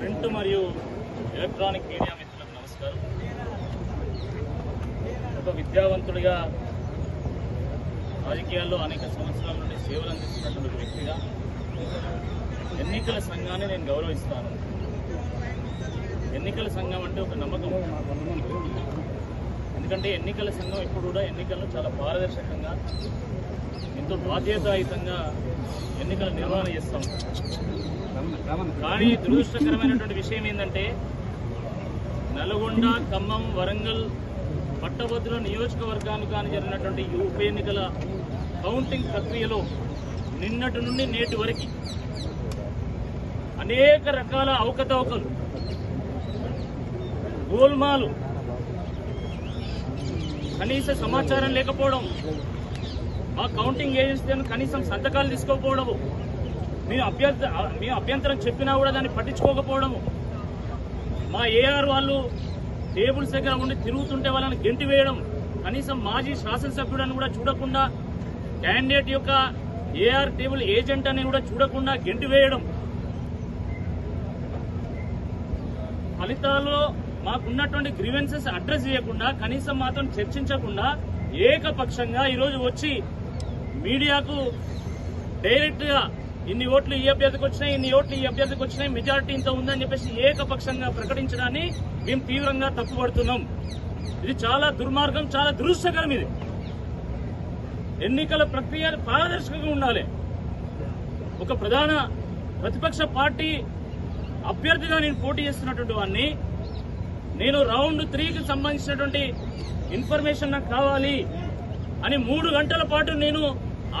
Print మరియు electronic media మిత్రులకు నమస్కారం. ఒక విద్యావంతుడిగా రాజకీయాల్లో అనేక సంవత్సరాల నుండి సేవలు అందిస్తున్నటువంటి వ్యక్తిగా ఎన్నికల సంఘాన్ని నేను గౌరవిస్తాను. ఎన్నికల సంఘం అంటే ఒక నమ్మకం. ఎందుకంటే ఎన్నికల సంఘం ఇప్పుడు కూడా ఎన్నికల్లో చాలా పారదర్శకంగా ఎంతో బాధ్యతాయుతంగా ఎన్నికల నిర్వహణ చేస్తాం. కానీ దురదృష్టకరమైనటువంటి విషయం ఏంటంటే నల్గొండ ఖమ్మం వరంగల్ పట్టభద్రుల నియోజకవర్గానికి కానీ జరిగినటువంటి ఉప ఎన్నికల కౌంటింగ్ ప్రక్రియలో నిన్నటి నుండి నేటి వరకు అనేక రకాల అవకతవకలు గోల్మాలు కనీస సమాచారం లేకపోవడం మా కౌంటింగ్ ఏజెన్సీ కనీసం సంతకాలు తీసుకోకపోవడము. మేము అభ్యంత మేము అభ్యంతరం చెప్పినా కూడా దాన్ని పట్టించుకోకపోవడము. మా ఏఆర్ వాళ్ళు టేబుల్స్ దగ్గర ఉండి తిరుగుతుంటే వాళ్ళని గెంటి వేయడం కనీసం మాజీ శాసనసభ్యుడని కూడా చూడకుండా క్యాండిడేట్ యొక్క ఏఆర్ టేబుల్ ఏజెంట్ అని కూడా చూడకుండా గెంటి వేయడం. ఫలితాల్లో మాకున్నటువంటి గ్రీవెన్సెస్ అడ్రస్ చేయకుండా కనీసం మాత్రం చర్చించకుండా ఏకపక్షంగా ఈరోజు వచ్చి మీడియాకు డైరెక్ట్గా ఇన్ని ఓట్లు ఈ అభ్యర్థికి వచ్చినాయి ఇన్ని ఓట్లు ఈ అభ్యర్థికి వచ్చినాయి మెజారిటీ ఇంత ఉందని చెప్పేసి ఏకపక్షంగా ప్రకటించడాన్ని మేము తీవ్రంగా తప్పుపడుతున్నాం ఇది చాలా దుర్మార్గం చాలా దురుష్టకరం ఇది. ఎన్నికల ప్రక్రియ పారదర్శకంగా ఉండాలి. ఒక ప్రధాన ప్రతిపక్ష పార్టీ అభ్యర్థిగా నేను పోటీ చేస్తున్నటువంటి వాడిని నేను రౌండ్ త్రీకి సంబంధించినటువంటి ఇన్ఫర్మేషన్ నాకు కావాలి అని మూడు గంటల పాటు నేను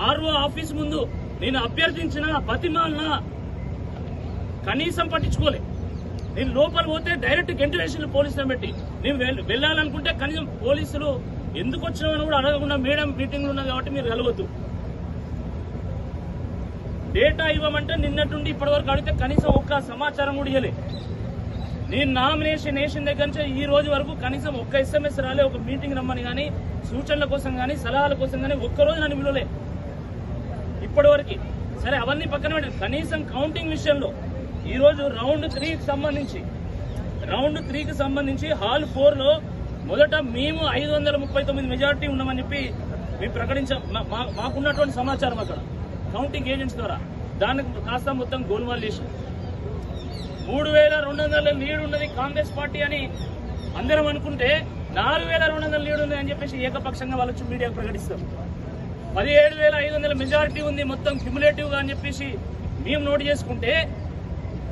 ఆర్ఓ ఆఫీస్ ముందు నేను అభ్యర్థించిన బతిమాలన కనీసం పట్టించుకోలే. నేను లోపల పోతే డైరెక్ట్ వెంటిలేషన్ పోలీసులను పెట్టి. నేను వెళ్ళాలనుకుంటే కనీసం పోలీసులు ఎందుకు వచ్చినామని కూడా అడగకుండా మేడం మీటింగ్లు ఉన్నది కాబట్టి మీరు కలవద్దు. డేటా ఇవ్వమంటే నిన్నటి ఇప్పటి వరకు అడిగితే కనీసం ఒక్క సమాచారం కూడా ఇవ్వలే నేను నామినేషన్ వేసిన దగ్గర నుంచి ఈ రోజు వరకు కనీసం ఒక్క ఎస్ఎంఎస్ రాలే ఒక మీటింగ్ రమ్మని కానీ సూచనల కోసం కానీ సలహాల కోసం కానీ ఒక్కరోజు నన్ను విలువలే ఇప్పటివరకు. సరే అవన్నీ పక్కన పెట్టి కనీసం కౌంటింగ్ విషయంలో ఈరోజు రౌండ్ త్రీకి సంబంధించి రౌండ్ త్రీకి సంబంధించి హాల్ ఫోర్లో మొదట మేము ఐదు వందల ముప్పై తొమ్మిది మెజారిటీ ఉన్నామని చెప్పి మేము ప్రకటించ మా- మాకున్నటువంటి సమాచారం అక్కడ. కౌంటింగ్ ఏజెంట్స్ ద్వారా. దానికి కాస్త మొత్తం గోల్మాల్ చేసి. మూడు వేల రెండు వందల లీడ్ ఉన్నది కాంగ్రెస్ పార్టీ అని అందరం అనుకుంటే నాలుగు వేల రెండు వందల లీడ్ ఉంది అని చెప్పేసి ఏకపక్షంగా వాళ్ళు మీడియాకు ప్రకటిస్తారు. పదిహేడు వేల ఐదు వందల మెజారిటీ ఉంది మొత్తం క్యుములేటివ్గా అని చెప్పేసి మేము నోట్ చేసుకుంటే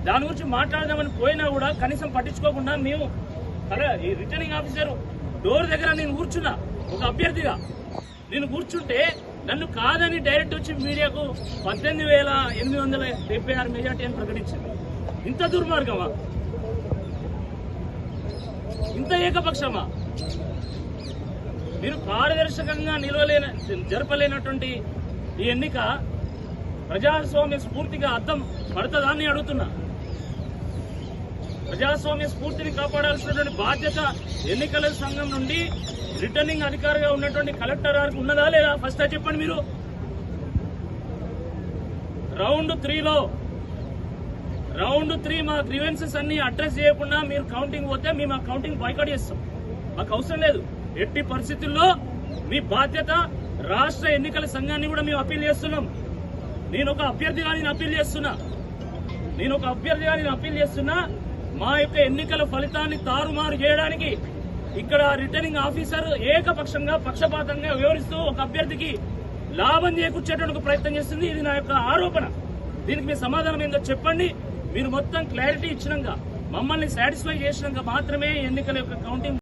దాని గురించి మాట్లాడదామని పోయినా కూడా కనీసం పట్టించుకోకుండా మేము ఈ రిటర్నింగ్ ఆఫీసర్ డోర్ దగ్గర నేను కూర్చున్నా ఒక అభ్యర్థిగా. నేను కూర్చుంటే నన్ను కాదని డైరెక్ట్ వచ్చి మీడియాకు పద్దెనిమిది వేల ఎనిమిది వందల డెబ్బై ఆరు మెజార్టీ అని ప్రకటించింది. ఇంత దుర్మార్గమా? ఇంత ఏకపక్షమా? మీరు పారదర్శకంగా నిలవలేన జరపలేనటువంటి ఈ ఎన్నిక ప్రజాస్వామ్య స్ఫూర్తిగా అర్థం పడుతుందా అని అడుగుతున్నా. ప్రజాస్వామ్య స్ఫూర్తిని కాపాడాల్సినటువంటి బాధ్యత ఎన్నికల సంఘం నుండి రిటర్నింగ్ అధికారిగా ఉన్నటువంటి కలెక్టర్ గారికి ఉన్నదా లేదా? ఫస్ట్ చెప్పండి మీరు. రౌండ్ త్రీలో రౌండ్ త్రీ మా గ్రీవెన్సెస్ అన్ని అడ్రస్ చేయకుండా మీరు కౌంటింగ్ పోతే మేము ఆ కౌంటింగ్ బాయ్కాట్ చేస్తాం. మాకు అవసరం లేదు. ఎట్టి పరిస్థితుల్లో మీ బాధ్యత రాష్ట్ర ఎన్నికల సంఘాన్ని కూడా మేము అప్పీల్ చేస్తున్నాం. నేను ఒక అభ్యర్థిగా నేను అప్పీల్ చేస్తున్నా. నేను ఒక అభ్యర్థిగా నేను అప్పీల్ చేస్తున్నా. మా యొక్క ఎన్నికల ఫలితాన్ని తారుమారు చేయడానికి ఇక్కడ రిటర్నింగ్ ఆఫీసర్ ఏకపక్షంగా పక్షపాతంగా వివరిస్తూ ఒక అభ్యర్థికి లాభం చేకూర్చేటువంటి ప్రయత్నం చేస్తుంది. ఇది నా యొక్క ఆరోపణ. దీనికి మీ సమాధానం ఏందో చెప్పండి. మీరు మొత్తం క్లారిటీ ఇచ్చినాక మమ్మల్ని సాటిస్ఫై చేసినాక మాత్రమే ఎన్నికల యొక్క కౌంటింగ్